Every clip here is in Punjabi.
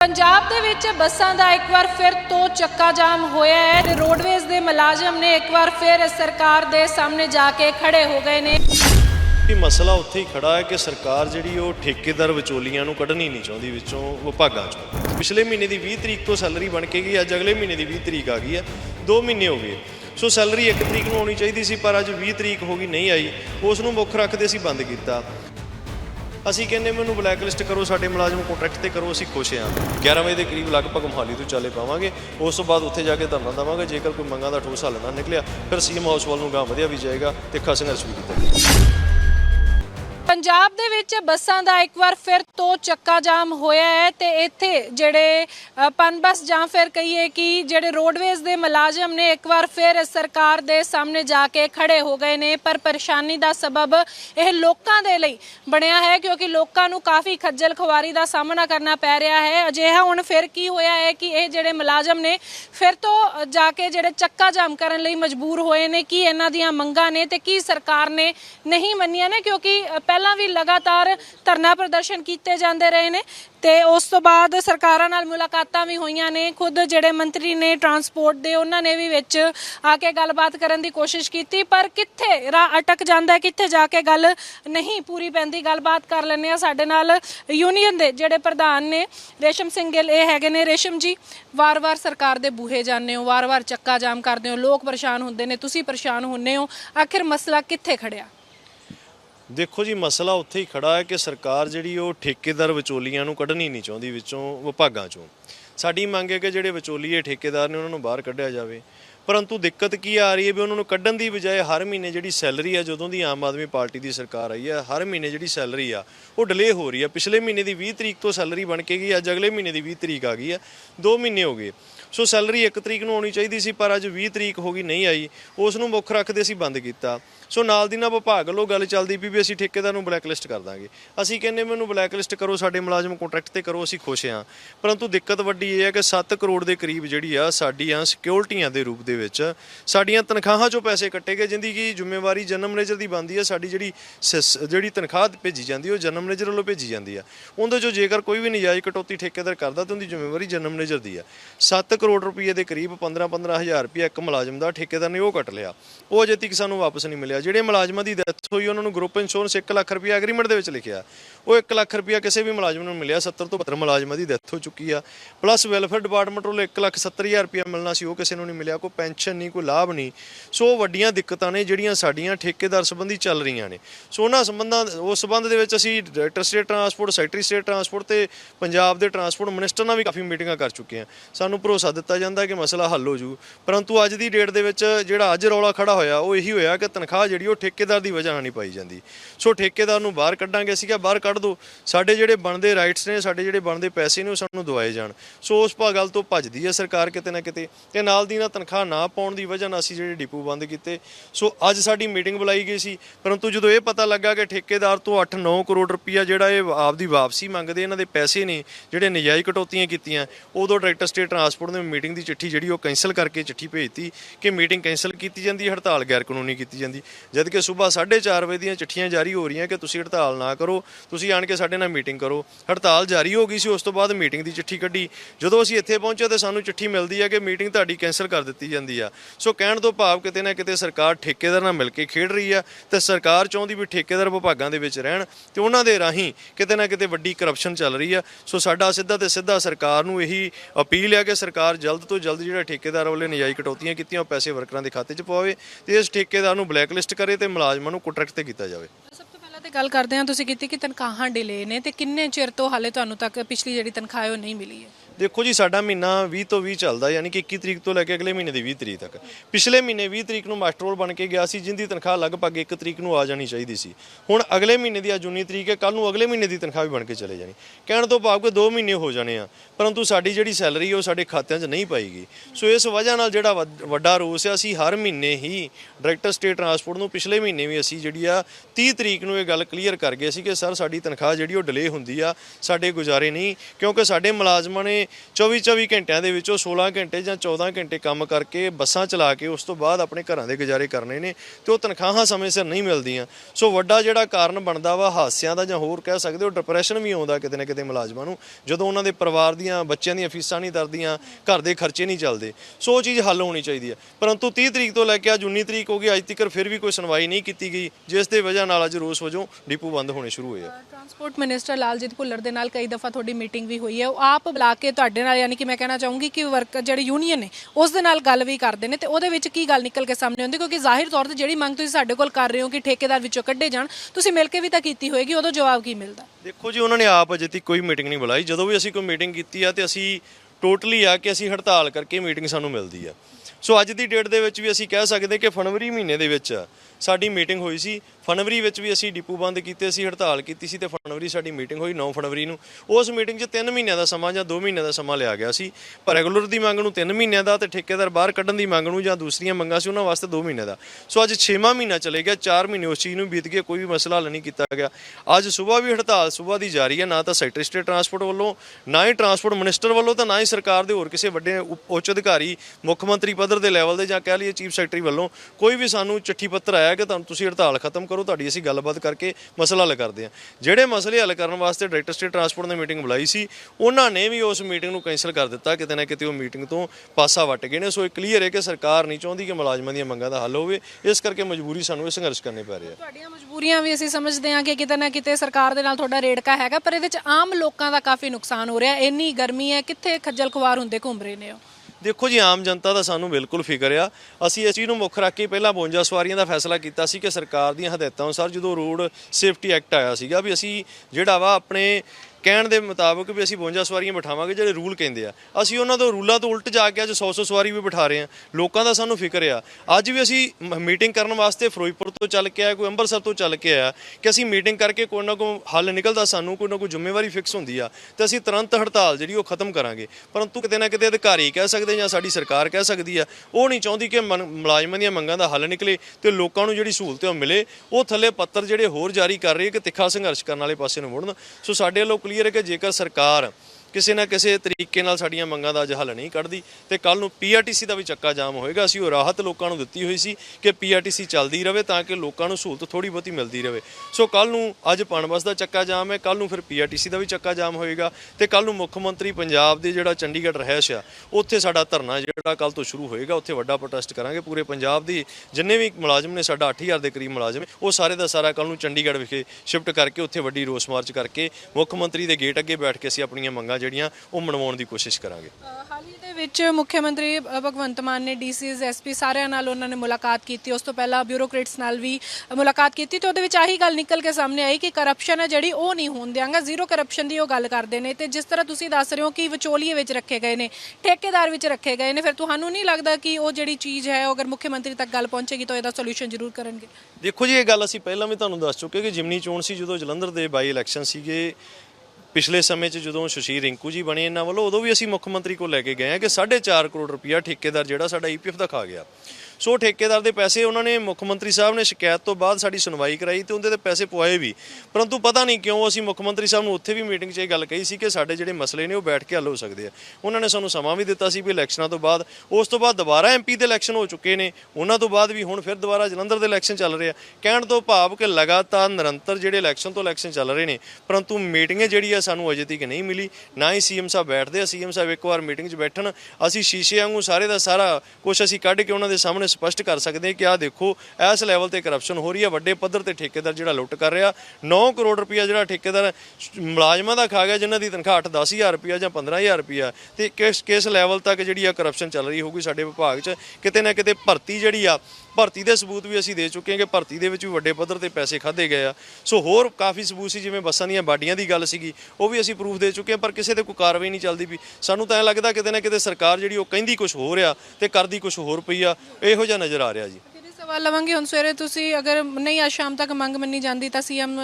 ਪੰਜਾਬ ਦੇ ਵਿੱਚ ਬੱਸਾਂ ਦਾ ਇੱਕ ਵਾਰ ਫਿਰ ਤੋਂ ਚੱਕਾ ਜਾਮ ਹੋਇਆ ਹੈ ਤੇ ਰੋਡਵੇਜ਼ ਦੇ ਮੁਲਾਜ਼ਮ ਨੇ ਇੱਕ ਵਾਰ ਫਿਰ ਸਰਕਾਰ ਦੇ ਸਾਹਮਣੇ ਜਾ ਕੇ ਖੜੇ ਹੋ ਗਏ ਨੇ। ਇਹ ਮਸਲਾ ਉੱਥੇ ਹੀ ਖੜਾ ਹੈ ਕਿ ਸਰਕਾਰ ਜਿਹੜੀ ਉਹ ਠੇਕੇਦਾਰ ਵਿਚੋਲੀਆਂ ਨੂੰ ਕੱਢਣੀ ਨਹੀਂ ਚਾਹੁੰਦੀ, ਵਿੱਚੋਂ ਵਿਭਾਗਾਂ ਚੋਂ ਪਿਛਲੇ ਮਹੀਨੇ ਦੀ 20 ਤਰੀਕ ਤੋਂ ਸੈਲਰੀ ਬਣ ਕੇ ਗਈ, ਅੱਜ ਅਗਲੇ ਮਹੀਨੇ ਦੀ 20 ਤਰੀਕ ਆ ਗਈ ਹੈ। 2 ਮਹੀਨੇ ਹੋ ਗਏ। ਸੋ ਸੈਲਰੀ 1 ਤਰੀਕ ਨੂੰ ਆਉਣੀ ਚਾਹੀਦੀ ਸੀ, ਪਰ ਅੱਜ 20 ਤਰੀਕ ਹੋ ਗਈ, ਨਹੀਂ ਆਈ। ਉਸ ਨੂੰ ਮੁੱਖ ਰੱਖਦੇ ਅਸੀਂ ਬੰਦ ਕੀਤਾ। ਅਸੀਂ ਕਹਿੰਦੇ ਮੈਨੂੰ ਬਲੈਕ ਲਿਸਟ ਕਰੋ, ਸਾਡੇ ਮੁਲਾਜ਼ਮ ਕੰਟਰੈਕਟ ਤੇ ਕਰੋ, ਅਸੀਂ ਖੁਸ਼ ਹਾਂ। 11 ਵਜੇ ਦੇ ਕਰੀਬ ਲਗਭਗ ਮੋਹਾਲੀ ਤੋਂ ਚਾਲੇ ਪਾਵਾਂਗੇ। ਉਸ ਤੋਂ ਬਾਅਦ ਉੱਥੇ ਜਾ ਕੇ ਧਰਨਾ ਦੇਵਾਂਗੇ। ਜੇਕਰ ਕੋਈ ਮੰਗਾਂ ਦਾ ਠੋਸ ਹੱਲ ਨਾ ਨਿਕਲਿਆ, ਫਿਰ ਸੀਐਮ ਹਾਊਸ ਵੱਲ ਨੂੰ ਗਾਂ ਵਧਿਆ ਵੀ ਜਾਏਗਾ ਤੇ ਖਾ ਸੰਘਰਸ਼ ਵੀ ਕੀਤਾ ਜਾਏਗਾ। ਪੰਜਾਬ ਦੇ ਵਿੱਚ ਬੱਸਾਂ ਦਾ ਇੱਕ ਵਾਰ ਫਿਰ ਤੋਂ ਚੱਕਾ ਜਾਮ ਹੋਇਆ ਹੈ ਤੇ ਇੱਥੇ ਜਿਹੜੇ ਪਨ ਬੱਸ ਜਾਂ ਫਿਰ ਕਹੀਏ ਕਿ ਜਿਹੜੇ ਰੋਡਵੇਜ਼ ਦੇ ਮੁਲਾਜ਼ਮ ਨੇ ਇੱਕ ਵਾਰ ਫਿਰ ਸਰਕਾਰ ਦੇ ਸਾਹਮਣੇ ਜਾ ਕੇ ਖੜੇ ਹੋ ਗਏ ਨੇ ਪਰ ਪਰੇਸ਼ਾਨੀ ਦਾ ਸਬਬ ਇਹ ਲੋਕਾਂ ਦੇ ਲਈ ਬਣਿਆ ਹੈ ਕਿਉਂਕਿ ਲੋਕਾਂ ਨੂੰ ਕਾਫੀ ਖੱਜਲ ਖਵਾਰੀ ਦਾ ਸਾਹਮਣਾ ਕਰਨਾ ਪੈ ਰਿਹਾ ਹੈ। ਅਜਿਹਾ ਹੁਣ ਫਿਰ ਕੀ ਹੋਇਆ ਹੈ ਕਿ ਇਹ ਜਿਹੜੇ ਮੁਲਾਜ਼ਮ ਨੇ ਫਿਰ ਤੋਂ ਜਾ ਕੇ ਜਿਹੜੇ ਚੱਕਾ ਜਾਮ ਕਰਨ ਲਈ ਮਜਬੂਰ ਹੋਏ ਨੇ ਕੀ ਇਹਨਾਂ ਦੀਆਂ ਮੰਗਾਂ ਨੇ ਤੇ ਕੀ ਸਰਕਾਰ ਨੇ ਨਹੀਂ ਮੰਨੀਆਂ ਨੇ ਕਿਉਂਕਿ ਅ, ਪਹਿਲਾਂ ਵੀ ਲਗਾਤਾਰ ਧਰਨਾ ਪ੍ਰਦਰਸ਼ਨ ਕੀਤੇ ਜਾਂਦੇ ਰਹੇ ਨੇ ਤੇ ਉਸ ਤੋਂ ਬਾਅਦ ਸਰਕਾਰਾਂ ਨਾਲ ਮੁਲਾਕਾਤਾਂ ਵੀ ਹੋਈਆਂ ਨੇ। ਖੁਦ ਜਿਹੜੇ ਮੰਤਰੀ ਨੇ ਟਰਾਂਸਪੋਰਟ ਦੇ, ਉਹਨਾਂ ਨੇ ਵੀ ਵਿੱਚ ਆ ਕੇ ਗੱਲਬਾਤ ਕਰਨ ਦੀ ਕੋਸ਼ਿਸ਼ ਕੀਤੀ। ਪਰ ਕਿੱਥੇ ਰਾਹ ਅਟਕ ਜਾਂਦਾ ਕਿੱਥੇ ਜਾ ਕੇ ਗੱਲ ਨਹੀਂ ਪੂਰੀ ਪੈਂਦੀ, ਗੱਲਬਾਤ ਕਰ ਲੈਂਦੇ ਆ ਸਾਡੇ ਨਾਲ ਯੂਨੀਅਨ ਦੇ ਜਿਹੜੇ ਪ੍ਰਧਾਨ ਨੇ, ਰੇਸ਼ਮ ਸਿੰਘ ਗਿੱਲ ਇਹ ਹੈਗੇ ਨੇ। ਰੇਸ਼ਮ ਜੀ, ਵਾਰ-ਵਾਰ ਸਰਕਾਰ ਦੇ ਬੂਹੇ ਜਾਂਦੇ ਹੋ, ਵਾਰ-ਵਾਰ ਚੱਕਾ ਜਾਮ ਕਰਦੇ ਹੋ, ਲੋਕ ਪਰੇਸ਼ਾਨ ਹੁੰਦੇ ਨੇ, ਤੁਸੀਂ ਪਰੇਸ਼ਾਨ ਹੁੰਨੇ ਹੋ। ਆਖਿਰ ਮਸਲਾ ਕਿੱਥੇ ਖੜਿਆ? ਦੇਖੋ ਜੀ, ਮਸਲਾ ਉੱਥੇ ਹੀ ਖੜਾ ਹੈ ਕਿ ਸਰਕਾਰ ਜਿਹੜੀ ਉਹ ਠੇਕੇਦਾਰ ਵਿਚੋਲੀਆਂ ਨੂੰ ਕੱਢਣੀ ਨਹੀਂ ਚਾਹੁੰਦੀ, ਵਿੱਚੋਂ ਵਿਭਾਗਾਂ ਚੋਂ। ਸਾਡੀ ਮੰਗ ਹੈ ਕਿ ਜਿਹੜੇ ਵਿਚੋਲੀਏ ਠੇਕੇਦਾਰ ਨੇ ਉਹਨਾਂ ਨੂੰ ਬਾਹਰ ਕੱਢਿਆ ਜਾਵੇ। ਪਰੰਤੂ ਦਿੱਕਤ ਕੀ ਆ ਰਹੀ ਹੈ ਵੀ ਉਹਨਾਂ ਨੂੰ ਕੱਢਣ ਦੀ ਬਜਾਏ ਹਰ ਮਹੀਨੇ ਜਿਹੜੀ ਸੈਲਰੀ ਆ, ਜਦੋਂ ਦੀ ਆਮ ਆਦਮੀ ਪਾਰਟੀ ਦੀ ਸਰਕਾਰ ਆਈ ਹੈ, ਹਰ ਮਹੀਨੇ ਜਿਹੜੀ ਸੈਲਰੀ ਆ, ਉਹ ਡਿਲੇ ਹੋ ਰਹੀ ਹੈ ਪਿਛਲੇ ਮਹੀਨੇ ਦੀ 20 ਤਰੀਕ ਤੋਂ ਸੈਲਰੀ ਬਣ ਕੇ ਗਈ, ਅੱਜ ਅਗਲੇ ਮਹੀਨੇ ਦੀ 20 ਤਰੀਕ ਆ ਗਈ ਆ। 2 ਮਹੀਨੇ ਹੋ ਗਏ। ਸੋ ਸੈਲਰੀ 1 ਤਰੀਕ ਨੂੰ ਆਉਣੀ ਚਾਹੀਦੀ ਸੀ, ਪਰ ਅੱਜ 20 ਤਰੀਕ ਹੋ ਗਈ, ਨਹੀਂ ਆਈ। ਉਸ ਨੂੰ ਮੁੱਖ ਰੱਖਦੇ ਅਸੀਂ ਬੰਦ ਕੀਤਾ। ਸੋ ਨਾਲ ਦੀ ਨਾਲ ਵਿਭਾਗ ਵੱਲੋਂ ਗੱਲ ਚੱਲਦੀ ਪਈ ਵੀ ਅਸੀਂ ਠੇਕੇਦਾਰ ਨੂੰ ਬਲੈਕਲਿਸਟ ਕਰ ਦਾਂਗੇ। ਅਸੀਂ ਕਹਿੰਦੇ ਮੈਨੂੰ ਬਲੈਕਲਿਸਟ ਕਰੋ, ਸਾਡੇ ਮੁਲਾਜ਼ਮ ਕੰਟਰੈਕਟ ਤੇ ਕਰੋ, ਅਸੀਂ ਖੁਸ਼ ਹਾਂ। ਪਰੰਤੂ ਦਿੱਕਤ ਵੱਡੀ ਇਹ ਹੈ ਕਿ 7 ਕਰੋੜ ਦੇ ਕਰੀਬ ਜਿਹੜੀ ਆ, ਸਾਡੀਆਂ ਸਿਕਿਉਰਿਟੀਆਂ ਦੇ ਰੂਪ ਦੇ ਵਿੱਚ ਸਾਡੀਆਂ ਤਨਖਾਹਾਂ ਚੋਂ ਪੈਸੇ ਕੱਟੇ ਗਏ, ਜਿੰਦੀ ਕੀ ਜ਼ਿੰਮੇਵਾਰੀ ਜਨਮ ਮੈਨੇਜਰ ਦੀ ਬਣਦੀ ਹੈ ਸਾਡੀ ਜਿਹੜੀ ਸਿਸ- ਜਿਹੜੀ ਤਨਖਾਹ ਭੇਜੀ ਜਾਂਦੀ ਉਹ ਜਨਰਲ ਮੈਨੇਜਰ ਵੱਲੋਂ ਭੇਜੀ ਜਾਂਦੀ ਆ। ਉਹਦੇ ਚੋਂ ਜੇਕਰ ਕੋਈ ਵੀ ਨਜਾਇਜ਼ ਕਟੌਤੀ ਠੇਕੇਦਾਰ ਕਰਦਾ, ਤਾਂ ਉਹਦੀ ਜ਼ਿੰਮੇਵਾਰੀ ਜਨਰਲ ਮੈਨੇਜਰ ਦੀ ਆ। 7 ਕਰੋੜ ਰੁਪਏ ਦੇ ਕਰੀਬ 15-15 ਹਜ਼ਾਰ ਰੁਪਏ ਇੱਕ ਮੁਲਾਜ਼ਮ ਦਾ ਠੇਕੇਦਾਰ ਨੇ ਉਹ ਕੱਟ ਲਿਆ। ਉਹ ਅਜੇ ਤੱਕ ਸਾਨੂੰ ਵਾਪਸ ਨਹੀਂ ਮਿਲਿਆ। ਜਿਹੜੇ ਮੁਲਾਜ਼ਮਾਂ ਦੀ ਡੈਥ ਹੋਈ, ਉਹਨਾਂ ਨੂੰ ਗਰੁੱਪ ਇੰਸ਼ੋਰੈਂਸ 1 ਲੱਖ ਰੁਪਏ ਐਗਰੀਮੈਂਟ ਦੇ ਵਿੱਚ ਲਿਖਿਆ। ਉਹ 1 ਲੱਖ ਰੁਪਏ ਕਿਸੇ ਵੀ ਮੁਲਾਜ਼ਮ ਨੂੰ ਮਿਲਿਆ 70 ਤੋਂ 72 ਮੁਲਾਜ਼ਮਾਂ ਦੀ ਡੈਥ ਹੋ ਚੁੱਕੀ ਆ। ਪਲੱਸ ਵੈਲਫੇਅਰ ਡਿਪਾਰਟਮੈਂਟ ਵੱਲੋਂ 1 ਲੱਖ 70 ਹਜ਼ਾਰ ਰੁਪਏ ਮਿਲਣਾ ਸੀ, ਉਹ ਕਿਸੇ ਨੂੰ ਨਹੀਂ ਮਿਲਿਆ। ਕੋਈ ਪੈਨਸ਼ਨ ਨਹੀਂ, ਕੋਈ ਲਾਭ ਨਹੀਂ। ਸੋ ਉਹ ਵੱਡੀਆਂ ਦਿੱਕਤਾਂ ਨੇ, ਜਿਹੜੀਆਂ ਸਾਡੀਆਂ ਠੇਕੇਦਾਰ ਸੰਬੰਧੀ ਚੱਲ ਰਹੀਆਂ ਨੇ। ਸੋ ਉਹਨਾਂ ਸੰਬੰਧਾਂ, ਉਸ ਸੰਬੰਧ ਦੇ ਵਿੱਚ ਅਸੀਂ director state transport, secretary state transport ਤੇ ਪੰਜਾਬ ਦੇ ਟਰਾਂਸਪੋਰਟ ਮਿਨਿਸਟਰ ਨਾਲ ਵੀ ਕਾਫੀ ਮੀਟਿੰਗਾਂ ਕਰ ਚੁੱਕੇ ਹਾਂ। ਸਾਨੂੰ ਭਰੋਸਾ ਦਿੱਤਾ ਜਾਂਦਾ ਕਿ ਮਸਲਾ ਹੱਲ ਹੋ ਜੂ। ਪਰੰਤੂ ਅੱਜ ਦੀ ਡੇਟ ਦੇ ਵਿੱਚ ਜਿਹੜਾ ਅੱਜ ਰੌਲਾ ਖੜਾ ਹੋਇਆ, ਉਹ ਇਹੀ ਹੋਇਆ ਕਿ ਤਨਖਾਹ ਜਿਹੜੀ ਉਹ ਠੇਕੇਦਾਰ ਦੀ ਵਜ੍ਹਾ ਨਾਲ ਨਹੀਂ ਪਾਈ ਜਾਂਦੀ। ਸੋ ਠੇਕੇਦਾਰ ਨੂੰ ਬਾਹਰ ਕੱਢਾਂਗੇ, ਅਸੀਂ ਕਿਹਾ ਬਾਹਰ ਕੱਢ ਦਿਓ ਸਾਡੇ ਜਿਹੜੇ ਬਣਦੇ ਰਾਈਟਸ ਨੇ, ਸਾਡੇ ਜਿਹੜੇ ਬਣਦੇ ਪੈਸੇ ਨੇ, ਉਹ ਸਾਨੂੰ ਦਵਾਏ ਜਾਣ। ਸੋ ਉਸ ਪਾ ਗੱਲ ਤੋਂ ਭੱਜਦੀ ਹੈ ਸਰਕਾਰ ਕਿਤੇ ਨਾ ਕਿਤੇ ਤੇ ਨਾਲ ਦੀ ਨਾਲ ਤਨਖਾਹ ਨਾ ਪਾਉਣ ਦੀ ਵਜ੍ਹਾ ਨਾਲ ਅਸੀਂ ਜਿਹੜੇ ਡਿਪੂ ਬੰਦ ਕੀਤੇ। ਸੋ ਅੱਜ ਸਾਡੀ ਮੀਟਿੰਗ ਬੁਲਾਈ ਗਈ ਸੀ। ਪਰੰਤੂ ਜਦੋਂ ਇਹ ਪਤਾ ਲੱਗਾ ਕਿ ਠੇਕੇਦਾਰ ਤੋਂ 8-9 ਕਰੋੜ ਰੁਪਈਆ ਜਿਹੜਾ ਇਹ ਆਪਦੀ ਵਾਪਸੀ ਮੰਗਦੇ, ਇਹਨਾਂ ਦੇ ਪੈਸੇ ਨੇ, ਜਿਹੜੇ ਨਜਾਇਜ਼ ਕਟੌਤੀਆਂ ਕੀਤੀਆਂ, ਉਦੋਂ ਡਾਇਰੈਕਟਰ ਸਟੇਟ ਟਰਾਂਸਪੋਰਟ ਨੇ ਮੀਟਿੰਗ ਦੀ ਚਿੱਠੀ ਜਿਹੜੀ ਉਹ ਕੈਂਸਲ ਕਰਕੇ ਚਿੱਠੀ ਭੇਜਤੀ ਕਿ ਮੀਟਿੰਗ ਕੈਂਸਲ ਕੀਤੀ ਜਾਂਦੀ ਹੈ ਹੜਤਾਲ ਗੈਰ ਕਾਨੂੰਨੀ ਕੀਤੀ ਜਾਂਦੀ। ਜਦ ਕਿ ਸਵੇਰ 4:30 ਵਜੇ ਦੀਆਂ ਚਿੱਠੀਆਂ ਜਾਰੀ ਹੋ ਰਹੀਆਂ ਕਿ ਤੁਸੀਂ ਹੜਤਾਲ ਨਾ ਕਰੋ, ਤੁਸੀਂ ਆਣ ਕੇ ਸਾਡੇ ਨਾਲ ਮੀਟਿੰਗ ਕਰੋ। ਹੜਤਾਲ ਜਾਰੀ ਹੋ ਗਈ ਸੀ, ਉਸ ਤੋਂ ਬਾਅਦ ਮੀਟਿੰਗ ਦੀ ਚਿੱਠੀ ਕੱਢੀ। ਜਦੋਂ ਅਸੀਂ ਇੱਥੇ ਪਹੁੰਚੇ ਤੇ ਸਾਨੂੰ ਚਿੱਠੀ ਮਿਲਦੀ ਹੈ ਕਿ ਮੀਟਿੰਗ ਤੁਹਾਡੀ ਕੈਂਸਲ ਕਰ ਦਿੱਤੀ ਜਾਂਦੀ ਆ। ਸੋ ਕਹਿਣ ਤੋਂ ਭਾਵ ਕਿਤੇ ਨਾ ਕਿਤੇ ਸਰਕਾਰ ਠੇਕੇਦਾਰ ਨਾਲ ਮਿਲ ਕੇ ਖੇਡ ਰਹੀ ਆ ਤੇ ਸਰਕਾਰ ਚਾਹੁੰਦੀ ਵੀ ਠੇਕੇਦਾਰ ਵਿਭਾਗਾਂ ਦੇ ਵਿੱਚ ਰਹਿਣ ਤੇ ਉਹਨਾਂ ਦੇ ਰਾਹੀਂ ਕਿਤੇ ਨਾ ਕਿਤੇ ਵੱਡੀ ਕਰਪਸ਼ਨ ਚੱਲ ਰਹੀ ਆ। ਸੋ ਸਾਡਾ ਸਿੱਧਾ ਤੇ ਸਿੱਧਾ ਸਰਕਾਰ ਨੂੰ ਇਹੀ ਅਪੀਲ ਹੈ ਕਿ ਸਰਕਾਰ ਜਲਦ ਤੋਂ ਜਲਦ ਜਿਹੜਾ ਠੇਕੇਦਾਰ ਵੱਲੋਂ ਨਜਾਇਜ਼ ਕਟੌਤੀਆਂ ਕੀਤੀਆਂ, ਉਹ ਪੈਸੇ ਵਰਕਰਾਂ ਦੇ ਖਾਤੇ 'ਚ ਪਵਾਵੇ ਤੇ ਇਸ ਠੇਕੇਦਾਰ ਨੂੰ ਬਲੈਕਲਿਸਟ ਕਰੇ ਤੇ ਮੁਲਾਜ਼ਮਾਂ ਨੂੰ ਕੰਟਰੈਕਟ ਤੇ ਕੀਤਾ ਜਾਵੇ। ਸਭ ਤੋਂ ਪਹਿਲਾਂ ਤੇ ਗੱਲ ਕਰਦੇ ਹਾਂ, ਤੁਸੀਂ ਕੀਤੀ ਕਿ ਤਨਖਾਹਾਂ ਡਿਲੇ ਨੇ ਤੇ ਕਿੰਨੇ ਚਿਰ ਤੋਂ ਹਾਲੇ ਤੁਹਾਨੂੰ ਤੱਕ ਪਿਛਲੀ ਜਿਹੜੀ ਤਨਖਾਹ ਉਹ ਨਹੀਂ ਮਿਲੀ ਹੈ? ਦੇਖੋ ਜੀ, ਸਾਡਾ ਮਹੀਨਾ 20 ਤੋਂ 20 ਚੱਲਦਾ, ਯਾਨੀ ਕਿ 21 ਤਰੀਕ ਤੋਂ ਲੈ ਕੇ ਅਗਲੇ ਮਹੀਨੇ ਦੀ 20 ਤਰੀਕ ਤੱਕ। ਪਿਛਲੇ ਮਹੀਨੇ 20 ਤਰੀਕ ਨੂੰ ਮਾਸਟਰ ਰੋਲ ਬਣ ਕੇ ਗਿਆ ਸੀ, ਜਿੰਦੀ ਤਨਖਾਹ ਲਗਭਗ 1 ਤਰੀਕ ਨੂੰ ਆ ਜਾਣੀ ਚਾਹੀਦੀ ਸੀ। ਹੁਣ ਅਗਲੇ ਮਹੀਨੇ ਦੀ ਅੱਜ 19 ਤਰੀਕ ਹੈ ਕੱਲ ਨੂੰ ਅਗਲੇ ਮਹੀਨੇ ਦੀ ਤਨਖਾਹ ਵੀ ਬਣ ਕੇ ਚਲੇ ਜਾਣੀ। ਕਹਿਣ ਤੋਂ ਭਾਵ ਕਿ 2 ਮਹੀਨੇ ਹੋ ਜਾਣੇ ਆ, ਪਰੰਤੂ ਸਾਡੀ ਜਿਹੜੀ ਸੈਲਰੀ ਉਹ ਸਾਡੇ ਖਾਤਿਆਂ 'ਚ ਨਹੀਂ ਪਾਈਗੀ। ਸੋ ਇਸ ਵਜ੍ਹਾ ਨਾਲ ਜਿਹੜਾ ਵੱਡ- ਵੱਡਾ ਰੋਸ ਹੈ ਅਸੀਂ ਹਰ ਮਹੀਨੇ ਹੀ ਡਾਇਰੈਕਟਰ ਸਟੇਟ ਟਰਾਂਸਪੋਰਟ ਨੂੰ ਪਿਛਲੇ ਮਹੀਨੇ ਵੀ ਅਸੀਂ ਜਿਹੜੀ ਆ 30 ਤਰੀਕ ਨੂੰ ਇਹ ਗੱਲ ਕਲੀਅਰ ਕਰ ਗਏ ਸੀ ਕਿ, ਸਰ, ਸਾਡੀ ਤਨਖਾਹ ਜਿਹੜੀ ਉਹ ਡਿਲੇ ਹੁੰਦੀ ਆ, ਸਾਡੇ ਗੁਜ਼ਾਰੇ ਨਹੀਂ। ਕਿਉਂਕਿ ਸਾਡੇ ਮੁਲਾਜ਼ਮਾਂ ਨੇ 24 24 ਘੰਟਿਆਂ ਦੇ ਵਿੱਚੋਂ 16 ਘੰਟੇ ਜਾਂ 14 ਘੰਟੇ ਕੰਮ ਕਰਕੇ ਬੱਸਾਂ ਚਲਾ ਕੇ ਉਸ ਤੋਂ ਬਾਅਦ ਆਪਣੇ ਘਰਾਂ ਦੇ ਗੁਜ਼ਾਰੇ ਕਰਨੇ ਨੇ ਤੇ ਉਹ ਤਨਖਾਹਾਂ ਸਮੇਂ ਸਿਰ ਨਹੀਂ ਮਿਲਦੀਆਂ। ਸੋ ਵੱਡਾ ਜਿਹੜਾ ਕਾਰਨ ਬਣਦਾ ਵਾ ਹਾਸਿਆਂ ਦਾ ਜਾਂ ਹੋਰ ਕਹਿ ਸਕਦੇ ਹੋ ਡਿਪਰੈਸ਼ਨ ਵੀ ਆਉਂਦਾ ਕਿਤੇ ਨਾ ਕਿਤੇ ਮੁਲਾਜ਼ਮਾਂ ਨੂੰ, ਜਦੋਂ ਉਹਨਾਂ ਦੇ ਪਰਿਵਾਰ ਦੀਆਂ ਬੱਚਿਆਂ ਦੀਆਂ ਫੀਸਾਂ ਨਹੀਂ ਤਰਦੀਆਂ, ਘਰ ਦੇ ਖਰਚੇ ਨਹੀਂ ਚੱਲਦੇ। ਸੋ ਉਹ ਚੀਜ਼ ਹੱਲ ਹੋਣੀ ਚਾਹੀਦੀ ਹੈ। ਪਰੰਤੂ 30 ਤਰੀਕ ਤੋਂ ਲੈ ਕੇ ਅੱਜ 19 ਤਰੀਕ ਹੋ ਗਈ, ਅੱਜ ਤੱਕ ਫਿਰ ਵੀ ਕੋਈ ਸੁਣਵਾਈ ਨਹੀਂ ਕੀਤੀ ਗਈ, ਜਿਸ ਦੇ ਵਜ੍ਹਾ ਨਾਲ ਅੱਜ ਰੋਸ ਵਜੋਂ ਡਿਪੂ ਬੰਦ ਹੋਣੇ ਸ਼ੁਰੂ ਹੋਏ ਆ। ਟਰਾਂਸਪੋਰਟ ਮਿਨਿਸਟਰ ਲਾਲਜੀਤ ਭੁੱਲਰ ਦੇ ਨਾਲ ਕਈ ਦਫਾ ਤੁਹਾਡੀ ਮੀਟਿੰਗ ਵੀ ਹੋਈ ਹੈ। ਉਹ ਆਪ ਬੁਲਾ ਕੇ ਤੁਹਾਡੇ ਨਾਲ, ਯਾਨੀ ਕਿ ਮੈਂ ਕਹਿਣਾ ਚਾਹੂੰਗੀ ਕਿ ਵਰਕ ਜਿਹੜੀ ਯੂਨੀਅਨ ਨੇ, ਉਸ ਦੇ ਨਾਲ ਗੱਲ ਵੀ ਕਰਦੇ ਨੇ ਤੇ ਉਹਦੇ ਵਿੱਚ ਕੀ ਗੱਲ ਨਿਕਲ ਕੇ ਸਾਹਮਣੇ ਆਉਂਦੀ? ਕਿਉਂਕਿ ਜ਼ਾਹਿਰ ਤੌਰ ਤੇ ਜਿਹੜੀ ਮੰਗ ਤੁਸੀਂ ਸਾਡੇ ਕੋਲ ਕਰ ਰਹੇ ਹੋ ਕਿ ਠੇਕੇਦਾਰ ਵਿੱਚੋਂ ਕੱਢੇ ਜਾਣ, ਤੁਸੀਂ ਮਿਲ ਕੇ ਵੀ ਤਾਂ ਕੀਤੀ ਹੋਏਗੀ, ਉਦੋਂ ਜਵਾਬ ਕੀ ਮਿਲਦਾ? ਦੇਖੋ ਜੀ, ਉਹਨਾਂ ਨੇ ਆਪ ਅਜੇ ਤੱਕ ਕੋਈ ਮੀਟਿੰਗ ਨਹੀਂ ਬੁਲਾਈ। ਜਦੋਂ ਵੀ ਅਸੀਂ ਕੋਈ ਮੀਟਿੰਗ ਕੀਤੀ ਆ ਤੇ ਅਸੀਂ ਟੋਟਲੀ ਆ ਕਿ ਅਸੀਂ ਹੜਤਾਲ ਕਰਕੇ ਮੀਟਿੰਗ ਸਾਨੂੰ ਮਿਲਦੀ ਆ। ਸੋ ਅੱਜ ਦੀ ਡੇਟ ਦੇ ਵਿੱਚ ਵੀ ਅਸੀਂ ਕਹਿ ਸਕਦੇ ਕਿ ਫਰਵਰੀ ਮਹੀਨੇ ਦੇ ਵਿੱਚ ਸਾਡੀ ਮੀਟਿੰਗ ਹੋਈ ਸੀ। ਫਰਵਰੀ ਵਿੱਚ ਵੀ ਅਸੀਂ ਡਿਪੂ ਬੰਦ ਕੀਤੇ ਸੀ ਹੜਤਾਲ ਕੀਤੀ ਸੀ ਤੇ ਫਰਵਰੀ ਸਾਡੀ ਮੀਟਿੰਗ ਹੋਈ 9 ਫਰਵਰੀ ਨੂੰ। ਉਸ ਮੀਟਿੰਗ 'ਚ 3 ਮਹੀਨਿਆਂ ਦਾ ਸਮਾਂ ਜਾਂ 2 ਮਹੀਨਿਆਂ ਦਾ ਸਮਾਂ ਲਿਆ ਗਿਆ ਸੀ। ਪਰ ਰੈਗੂਲਰ ਦੀ ਮੰਗ ਨੂੰ 3 ਮਹੀਨਿਆਂ ਦਾ ਤੇ ਠੇਕੇਦਾਰ ਬਾਹਰ ਕੱਢਣ ਦੀ ਮੰਗ ਨੂੰ ਜਾਂ ਦੂਸਰੀਆਂ ਮੰਗਾਂ ਸੀ, ਉਹਨਾਂ ਵਾਸਤੇ 2 ਮਹੀਨਿਆਂ ਦਾ। ਸੋ ਅੱਜ 6ਵਾਂ ਮਹੀਨਾ ਚਲੇ ਗਿਆ 4 ਮਹੀਨੇ ਉਸ ਚੀਜ਼ ਨੂੰ ਬੀਤ ਗਏ, ਕੋਈ ਵੀ ਮਸਲਾ ਹੱਲ ਨਹੀਂ ਕੀਤਾ ਗਿਆ। ਅੱਜ ਸਵੇਰ ਵੀ ਹੜਤਾਲ, ਸਵੇਰ ਦੀ ਜਾਰੀ ਹੈ, ਨਾ ਤਾਂ ਸੈਕਟਰੀ ਸਟੇਟ ਟਰਾਂਸਪੋਰਟ ਵੱਲੋਂ, ਨਾ ਹੀ ਟਰਾਂਸਪੋਰਟ ਮਿਨਿਸਟਰ ਵੱਲੋਂ ਤਾਂ ਨਾ ਹੀ ਸਰਕਾਰ ਦੇ ਹੋਰ ਕਿਸੇ ਵੱਡੇ ਉਪ- ਉੱਚ ਅਧਿਕਾਰੀ, ਮੁੱਖ ਮੰਤਰੀ ਪੱਧਰ ਦੇ ਲੈਵਲ ਦੇ ਜਾਂ ਕਹਿ ਲਈਏ ਚੀਫ ਸੈਕਟਰੀ ਵੱਲੋਂ, ਕੋਈ ਵੀ ਸਾਨੂੰ ਚਿੱਠੀ ਪੱਤਰ ਆਇਆ ਕਿ ਤੁਹਾਨੂੰ ਤੁਸੀਂ ਹੜਤਾਲ ਖਤਮ ਕਰੋ, ਤੁਹਾਡੀ ਅਸੀਂ ਗੱਲਬਾਤ ਕਰਕੇ ਮਸਲਾ ਹੱਲ ਕਰਦੇ ਹਾਂ। ਜਿਹੜੇ ਮਸਲੇ ਹੱਲ ਕਰਨ ਵਾਸਤੇ ਡਾਇਰੈਕਟਰ ਸਟੇਟ ਟਰਾਂਸਪੋਰਟ ਨੇ ਮੀਟਿੰਗ ਬੁਲਾਈ ਸੀ, ਉਹਨਾਂ ਨੇ ਵੀ ਉਸ ਮੀਟਿੰਗ ਨੂੰ ਕੈਂਸਲ ਕਰ ਦਿੱਤਾ। ਕਿਤੇ ਨਾ ਕਿਤੇ ਉਹ ਮੀਟਿੰਗ ਤੋਂ ਪਾਸਾ ਵੱਟ ਗਏ ਨੇ। ਸੋ ਇਹ ਕਲੀਅਰ ਹੈ ਕਿ ਸਰਕਾਰ ਨਹੀਂ ਚਾਹੁੰਦੀ ਕਿ ਮੁਲਾਜ਼ਮਾਂ ਦੀਆਂ ਮੰਗਾਂ ਦਾ ਹੱਲ ਹੋਵੇ। ਇਸ ਕਰਕੇ ਮਜਬੂਰੀ ਸਾਨੂੰ ਇਹ ਸੰਘਰਸ਼ ਕਰਨੇ ਪੈ ਰਿਹਾ ਆ ਤੁਹਾਡੀਆਂ ਮਜਬੂਰੀਆਂ ਵੀ ਅਸੀਂ ਸਮਝਦੇ ਹਾਂ ਕਿ ਕਿਤੇ ਨਾ ਕਿਤੇ ਸਰਕਾਰ ਦੇ ਨਾਲ ਤੁਹਾਡਾ ਰੇੜਕਾ ਹੈਗਾ, ਪਰ ਇਹਦੇ ਵਿੱਚ ਆਮ ਲੋਕਾਂ ਦਾ ਕਾਫੀ ਨੁਕਸਾਨ ਹੋ ਰਿਹਾ। ਇੰਨੀ ਗਰਮੀ ਹੈ, ਕਿੱਥੇ ਖੱਜਲ ਖੁਆਰ ਹੁੰਦੇ ਘੁੰਮ ਰਹੇ ਨੇ ਉਹ। ਦੇਖੋ ਜੀ, ਆਮ ਜਨਤਾ ਦਾ ਸਾਨੂੰ ਬਿਲਕੁਲ ਫਿਕਰ ਆ। ਅਸੀਂ ਇਸ ਚੀਜ਼ ਨੂੰ ਮੁੱਖ ਰੱਖ ਕੇ ਪਹਿਲਾਂ 52 ਸਵਾਰੀਆਂ ਦਾ ਫੈਸਲਾ ਕੀਤਾ ਸੀ ਕਿ ਸਰਕਾਰ ਦੀਆਂ ਹਦਾਇਤਾਂ ਅਨੁਸਾਰ ਜਦੋਂ ਰੋਡ ਸੇਫਟੀ ਐਕਟ ਆਇਆ ਸੀਗਾ ਵੀ ਅਸੀਂ ਜਿਹੜਾ ਵਾ ਆਪਣੇ ਕਹਿਣ ਦੇ ਮੁਤਾਬਕ ਵੀ ਅਸੀਂ 52 ਸਵਾਰੀਆਂ ਬਿਠਾਵਾਂਗੇ, ਜਿਹੜੇ ਰੂਲ ਕਹਿੰਦੇ ਆ। ਅਸੀਂ ਉਹਨਾਂ ਤੋਂ ਰੂਲਾਂ ਤੋਂ ਉਲਟ ਜਾ ਕੇ ਅੱਜ 100-100 ਸਵਾਰੀ ਵੀ ਬਿਠਾ ਰਹੇ ਆ। ਲੋਕਾਂ ਦਾ ਸਾਨੂੰ ਫਿਕਰ ਆ। ਅੱਜ ਵੀ ਅਸੀਂ ਮੀਟਿੰਗ ਕਰਨ ਵਾਸਤੇ ਫਿਰੋਜ਼ਪੁਰ ਤੋਂ ਚੱਲ ਕੇ ਆਇਆ ਕੋਈ ਅੰਮ੍ਰਿਤਸਰ ਤੋਂ ਚੱਲ ਕੇ ਆਇਆ, ਕਿ ਅਸੀਂ ਮੀਟਿੰਗ ਕਰਕੇ ਕੋਈ ਨਾ ਕੋਈ ਹੱਲ ਨਿਕਲਦਾ ਸਾਨੂੰ, ਕੋਈ ਨਾ ਕੋਈ ਜ਼ਿੰਮੇਵਾਰੀ ਫਿਕਸ ਹੁੰਦੀ ਆ, ਤੇ ਅਸੀਂ ਤੁਰੰਤ ਹੜਤਾਲ ਜਿਹੜੀ ਉਹ ਖਤਮ ਕਰਾਂਗੇ। ਪਰੰਤੂ ਕਿਤੇ ਨਾ ਕਿਤੇ ਅਧਿਕਾਰੀ ਕਹਿ ਸਕਦੇ ਜਾਂ ਸਾਡੀ ਸਰਕਾਰ ਕਹਿ ਸਕਦੀ ਆ, ਉਹ ਨਹੀਂ ਚਾਹੁੰਦੀ ਕਿ ਮਨ- ਮੁਲਾਜ਼ਮਾਂ ਦੀਆਂ ਮੰਗਾਂ ਦਾ ਹੱਲ ਨਿਕਲੇ ਤੇ ਲੋਕਾਂ ਨੂੰ ਜਿਹੜੀ ਸਹੂਲਤ ਉਹ ਮਿਲੇ। ਉਹ ਥੱਲੇ ਪੱਤਰ ਜਿਹੜੇ ਹੋਰ ਜਾਰੀ ਕਰ ਰਹੀ ਹੈ ਕਿ ਤਿੱਖਾ ਸੰਘਰਸ਼ ਕਰਨ ਵਾਲੇ ਪਾਸੇ ਨੂੰ ਮੁੜਨ। ਸੋ ਸਾਡੇ ਵੱਲੋਂ ਕਲੀਅਰ ਹੈ ਕਿ ਜੇਕਰ ਸਰਕਾਰ ਕਿਸੇ ਨਾ ਕਿਸੇ ਤਰੀਕੇ ਨਾਲ ਸਾਡੀਆਂ ਮੰਗਾਂ ਦਾ ਅੱਜ ਹੱਲ ਨਹੀਂ ਕੱਢਦੀ ਤੇ ਕੱਲ ਨੂੰ ਪੀਆਰਟੀਸੀ ਦਾ ਵੀ ਚੱਕਾ ਜਾਮ ਹੋਏਗਾ। ਅਸੀਂ ਉਹ ਰਾਹਤ ਲੋਕਾਂ ਨੂੰ ਦਿੱਤੀ ਹੋਈ ਸੀ ਕਿ ਪੀਆਰਟੀਸੀ ਚੱਲਦੀ ਰਹੇ ਤਾਂ ਕਿ ਲੋਕਾਂ ਨੂੰ ਸਹੂਲਤ ਥੋੜੀ ਬਹੁਤੀ ਮਿਲਦੀ ਰਹੇ ਸੋ ਕੱਲ ਨੂੰ ਅੱਜ ਪਣਬਸ ਦਾ ਚੱਕਾ ਜਾਮ ਹੈ ਕੱਲ ਨੂੰ ਫਿਰ ਪੀਆਰਟੀਸੀ ਦਾ ਵੀ ਚੱਕਾ ਜਾਮ ਹੋਏਗਾ ਤੇ ਕੱਲ ਨੂੰ ਮੁੱਖ ਮੰਤਰੀ ਪੰਜਾਬ ਦੇ ਜਿਹੜਾ ਚੰਡੀਗੜ੍ਹ ਰਹਿਸ਼ ਆ, ਉੱਥੇ ਸਾਡਾ ਧਰਨਾ ਜਿਹੜਾ ਕੱਲ ਤੋਂ ਸ਼ੁਰੂ ਹੋਏਗਾ, ਉੱਥੇ ਵੱਡਾ ਪ੍ਰੋਟੈਸਟ ਕਰਾਂਗੇ। ਪੂਰੇ ਪੰਜਾਬ ਦੀ ਜਿੰਨੇ ਵੀ ਮੁਲਾਜ਼ਮ ਨੇ, ਸਾਡਾ 8000 ਦੇ ਕਰੀਬ ਮੁਲਾਜ਼ਮ ਉਹ ਸਾਰੇ ਦਾ ਸਾਰਾ ਕੱਲ ਨੂੰ ਚੰਡੀਗੜ੍ਹ ਵਿਖੇ ਸ਼ਿਫਟ ਕਰਕੇ ਉੱਥੇ ਵੱਡੀ ਰੋਸ ਮਾਰਚ ਕਰਕੇ ਮੁੱਖ ਮੰਤਰੀ ਦੇ ਗੇਟ ਅੱਗੇ ਬੈਠ ਕੇ ਅਸੀਂ ਆਪਣੀਆਂ ਮੰਗਾਂ ਜਿਹੜੀਆਂ ਉਹ ਮਨਵਾਉਣ ਦੀ ਕੋਸ਼ਿਸ਼ ਕਰਾਂਗੇ। ਹਾਲ ਹੀ ਦੇ ਵਿੱਚ ਮੁੱਖ ਮੰਤਰੀ ਭਗਵੰਤ ਮਾਨ ਨੇ ਡੀਸੀਜ਼ ਐਸਪੀ ਸਾਰਿਆਂ ਨਾਲ ਉਹਨਾਂ ਨੇ ਮੁਲਾਕਾਤ ਕੀਤੀ। ਉਸ ਤੋਂ ਪਹਿਲਾਂ ਬਿਊਰੋਕਰੇਟਸ ਨਾਲ ਵੀ ਮੁਲਾਕਾਤ ਕੀਤੀ ਤੇ ਉਹਦੇ ਵਿੱਚ ਆਹੀ ਗੱਲ ਨਿਕਲ ਕੇ ਸਾਹਮਣੇ ਆਈ ਕਿ ਕਰਪਸ਼ਨ ਹੈ ਜਿਹੜੀ ਉਹ ਨਹੀਂ ਹੋਣ ਦਿਆਂਗਾ। ਜ਼ੀਰੋ ਕਰਪਸ਼ਨ ਦੀ ਉਹ ਗੱਲ ਕਰਦੇ ਨੇ ਤੇ ਜਿਸ ਤਰ੍ਹਾਂ ਤੁਸੀਂ ਦੱਸ ਰਹੇ ਹੋ ਕਿ ਵਿਚੋਲੀਏ ਵਿੱਚ ਰੱਖੇ ਗਏ ਨੇ ਠੇਕੇਦਾਰ ਵਿੱਚ ਰੱਖੇ ਗਏ ਨੇ ਫਿਰ ਤੁਹਾਨੂੰ ਨਹੀਂ ਲੱਗਦਾ ਕਿ ਉਹ ਜਿਹੜੀ ਚੀਜ਼ ਹੈ ਉਹ ਅਗਰ ਮੁੱਖ ਮੰਤਰੀ ਤੱਕ ਗੱਲ ਪਹੁੰਚੇਗੀ ਤਾਂ ਇਹਦਾ ਸੋਲੂਸ਼ਨ ਜ਼ਰੂਰ ਕਰਨਗੇ? ਦੇਖੋ ਜੀ ਇਹ ਗੱਲ ਅਸੀਂ ਪਹਿਲਾਂ ਵੀ ਤੁਹਾਨੂੰ ਦੱਸ ਚੁੱਕੇ ਕਿ ਜਿਮਨੀ ਚੋਣ ਸੀ ਜਦੋਂ ਜਲੰਧਰ ਦੇ ਬਾਈ ਇਲੈਕਸ਼ਨ ਸੀਗੇ ਪਿਛਲੇ ਸਮੇਂ 'ਚ ਜਦੋਂ ਸੁਸ਼ੀਰ ਰਿੰਕੂ ਜੀ ਬਣੇ ਇਹਨਾਂ ਵੱਲੋਂ, ਉਦੋਂ ਵੀ ਅਸੀਂ ਮੁੱਖ ਮੰਤਰੀ ਕੋਲ ਲੈ ਕੇ ਗਏ ਹਾਂ ਕਿ 4.5 ਕਰੋੜ ਰੁਪਇਆ ਠੇਕੇਦਾਰ ਜਿਹੜਾ ਸਾਡਾ ਈਪੀਐਫ ਦਾ ਖਾ ਗਿਆ। ਸੋ ਠੇਕੇਦਾਰ ਦੇ ਪੈਸੇ ਉਹਨਾਂ ਨੇ, ਮੁੱਖ ਮੰਤਰੀ ਸਾਹਿਬ ਨੇ ਸ਼ਿਕਾਇਤ ਤੋਂ ਬਾਅਦ ਸਾਡੀ ਸੁਣਵਾਈ ਕਰਾਈ ਤੇ ਉਹਦੇ ਤੇ ਪੈਸੇ ਪਵਾਏ ਵੀ। ਪਰੰਤੂ ਪਤਾ ਨਹੀਂ ਕਿਉਂ ਅਸੀਂ ਮੁੱਖ ਮੰਤਰੀ ਸਾਹਿਬ ਨੂੰ ਉੱਥੇ ਵੀ ਮੀਟਿੰਗ 'ਚ ਇਹ ਗੱਲ ਕਹੀ ਸੀ ਕਿ ਸਾਡੇ ਜਿਹੜੇ ਮਸਲੇ ਨੇ ਉਹ ਬੈਠ ਕੇ ਹੱਲ ਹੋ ਸਕਦੇ ਆ। ਉਹਨਾਂ ਨੇ ਸਾਨੂੰ ਸਮਾਂ ਵੀ ਦਿੱਤਾ ਸੀ ਵੀ ਇਲੈਕਸ਼ਨਾਂ ਤੋਂ ਬਾਅਦ, ਉਸ ਤੋਂ ਬਾਅਦ ਦੁਬਾਰਾ ਐਮਪੀ ਦੇ ਇਲੈਕਸ਼ਨ ਹੋ ਚੁੱਕੇ ਨੇ। ਉਹਨਾਂ ਤੋਂ ਬਾਅਦ ਵੀ ਹੁਣ ਫਿਰ ਦੁਬਾਰਾ ਜਲੰਧਰ ਦੇ ਇਲੈਕਸ਼ਨ ਚੱਲ ਰਹੇ ਆ। ਕਹਿਣ ਤੋਂ ਭਾਵ ਕਿ ਲਗਾਤਾਰ ਨਿਰੰਤਰ ਜਿਹੜੇ ਇਲੈਕਸ਼ਨ ਤੋਂ ਇਲੈਕਸ਼ਨ ਚੱਲ ਰਹੇ ਨੇ, ਪਰੰਤੂ ਮੀਟਿੰਗ ਜਿਹੜੀ ਆ ਸਾਨੂੰ ਅਜੇ ਤੱਕ ਨਹੀਂ ਮਿਲੀ, ਨਾ ਹੀ ਸੀਐਮ ਸਾਹਿਬ ਬੈਠਦੇ ਆ। ਸੀਐਮ ਸਾਹਿਬ ਇੱਕ ਵਾਰ ਮੀਟਿੰਗ 'ਚ ਬੈਠਣ, ਅਸੀਂ ਸ਼ੀਸ਼ੇ ਵਾਂਗੂ ਸਾਰੇ ਦਾ ਸਾਰਾ ਕੁਝ ਅਸੀਂ ਕੱਢ ਕੇ ਉਹਨਾਂ ਦੇ ਸਾਹਮਣੇ ਸਪਸ਼ਟ ਕਰ ਸਕਦੇ ਹਾਂ ਕਿ ਆਹ ਦੇਖੋ, ਇਸ ਲੈਵਲ ਤੇ ਕਰਪਸ਼ਨ ਹੋ ਰਹੀ ਹੈ। ਵੱਡੇ ਪੱਧਰ ਤੇ ਠੇਕੇਦਾਰ ਜਿਹੜਾ ਲੁੱਟ ਕਰ ਰਿਹਾ। 9 ਕਰੋੜ ਰੁਪਇਆ ਜਿਹੜਾ ਠੇਕੇਦਾਰ ਮੁਲਾਜ਼ਮਾਂ ਦਾ ਖਾ ਗਿਆ, ਜਿਨ੍ਹਾਂ ਦੀ ਤਨਖਾਹ 8-10000 ਰੁਪਇਆ ਜਾਂ 15000 ਰੁਪਇਆ। ਤੇ ਕਿਸ ਕਿਸ ਲੈਵਲ ਤੱਕ ਜਿਹੜੀ ਆ ਕਰਪਸ਼ਨ ਚੱਲ ਰਹੀ ਹੋਊਗੀ ਸਾਡੇ ਵਿਭਾਗ 'ਚ? ਕਿਤੇ ਨਾ ਕਿਤੇ ਭਰਤੀ ਜਿਹੜੀ ਆ ਭਰਤੀ ਦੇ ਸਬੂਤ ਵੀ ਅਸੀਂ ਦੇ ਚੁੱਕੇ ਹਾਂ ਕਿ ਭਰਤੀ ਦੇ ਵਿੱਚ ਵੀ ਵੱਡੇ ਪੱਧਰ ਤੇ ਪੈਸੇ ਖਾਦੇ ਗਏ ਆ। ਸੋ ਹੋਰ ਕਾਫੀ ਸਬੂਤ ਸੀ, ਜਿਵੇਂ ਬੱਸਾਂ ਦੀਆਂ ਬਾਡੀਆਂ ਦੀ ਗੱਲ ਸੀਗੀ, ਉਹ ਵੀ ਅਸੀਂ ਪ੍ਰੂਫ ਦੇ ਚੁੱਕੇ ਹਾਂ, ਪਰ ਕਿਸੇ ਤੇ ਕੋਈ ਕਾਰਵਾਈ ਨਹੀਂ ਚੱਲਦੀ ਪਈ। ਸਾਨੂੰ ਤਾਂ ਐਂ ਲੱਗਦਾ ਕਿਤੇ ਨਾ ਕਿਤੇ ਸਰਕਾਰ ਜਿਹੜੀ ਉਹ ਕਹਿੰਦੀ ਕੁਝ ਹੋਰ ਆ ਤੇ ਕਰਦੀ ਕੁਝ ਹੋਰ ਪਈ ਆ, ਇਹੋ ਜਿਹਾ ਨਜ਼ਰ ਆ ਰਿਹਾ ਜੀ। ਸਵਾਲ ਲਵਾਂਗੇ। ਹੁਣ ਸਵੇਰੇ ਤੁਸੀਂ ਅਗਰ ਨਹੀਂ ਅੱਜ ਸ਼ਾਮ ਤੱਕ ਮੰਗ ਮੰਨੀ ਜਾਂਦੀ ਤਾਂ ਸੀਐਮ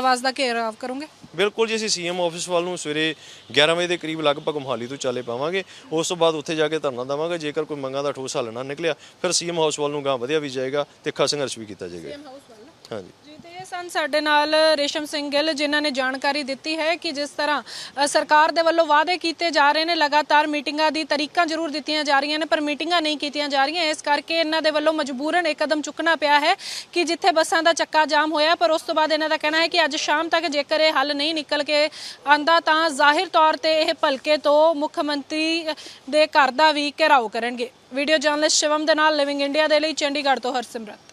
ਆਵਾਜ਼ ਦਾ ਘੇਰਾਵ ਕਰੋਗੇ? ਬਿਲਕੁਲ ਜੀ ਅਸੀਂ ਸੀਐਮ ਆਫਿਸ ਵੱਲ ਨੂੰ ਸਵੇਰੇ 11 ਵਜੇ ਦੇ ਕਰੀਬ ਲਗਭਗ ਮੋਹਾਲੀ ਤੋਂ ਚਾਲੇ ਪਾਵਾਂਗੇ। ਉਸ ਤੋਂ ਬਾਅਦ ਉੱਥੇ ਜਾ ਕੇ ਧਰਨਾ ਦੇਵਾਂਗੇ। ਜੇਕਰ ਕੋਈ ਮੰਗਾਂ ਦਾ ਠੋਸ ਹੱਲ ਨਾ ਨਿਕਲਿਆ ਫਿਰ ਸੀਐਮ ਹਾਊਸ ਵੱਲ ਨੂੰ ਗਾਂ ਵਧਿਆ ਵੀ ਜਾਏਗਾ ਤਿੱਖਾ ਸੰਘਰਸ਼ ਵੀ ਕੀਤਾ ਜਾਏਗਾ। ਹਾਂਜੀ। ਜੀ ਤੇ ਇਹ ਸਨ ਸਾਡੇ ਨਾਲ ਰੇਸ਼ਮ ਸਿੰਘ ਗਿੱਲ ਜਿਨ੍ਹਾਂ ਨੇ ਜਾਣਕਾਰੀ ਦਿੱਤੀ ਹੈ ਕਿ ਜਿਸ ਤਰ੍ਹਾਂ ਅ, ਸਰਕਾਰ ਦੇ ਵੱਲੋਂ ਵਾਅਦੇ ਕੀਤੇ ਜਾ ਰਹੇ ਨੇ ਲਗਾਤਾਰ ਮੀਟਿੰਗਾਂ ਦੀ ਤਰੀਕਾਂ ਜ਼ਰੂਰ ਦਿੱਤੀਆਂ ਜਾ ਰਹੀਆਂ ਨੇ ਪਰ ਮੀਟਿੰਗਾਂ ਨਹੀਂ ਕੀਤੀਆਂ ਜਾ ਰਹੀਆਂ। ਇਸ ਕਰਕੇ ਇਹਨਾਂ ਦੇ ਵੱਲੋਂ ਮਜਬੂਰਨ ਇਹ ਕਦਮ ਚੁੱਕਣਾ ਪਿਆ ਹੈ ਕਿ ਜਿੱਥੇ ਬੱਸਾਂ ਦਾ ਚੱਕਾ ਜਾਮ ਹੋਇਆ ਪਰ ਉਸ ਤੋਂ ਬਾਅਦ ਇਹਨਾਂ ਦਾ ਕਹਿਣਾ ਹੈ ਕਿ ਅੱਜ ਸ਼ਾਮ ਤੱਕ ਜੇਕਰ ਇਹ ਹੱਲ ਨਹੀਂ ਨਿਕਲ ਕੇ ਆਂਦਾ ਤਾਂ ਜ਼ਾਹਿਰ ਤੌਰ ਤੇ ਇਹ ਭਲਕੇ ਤੋਂ ਮੁੱਖ ਮੰਤਰੀ ਦੇ ਘਰ ਦਾ ਵੀ ਘਿਰਾਓ ਕਰਨਗੇ। ਵੀਡੀਓ ਜਰਨਲਿਸਟ ਸ਼ਿਵਮ ਦੇ ਨਾਲ ਲਿਵਿੰਗ ਇੰਡੀਆ ਦੇ ਲਈ ਚੰਡੀਗੜ੍ਹ ਤੋਂ ਹਰਸਿਮਰਤ।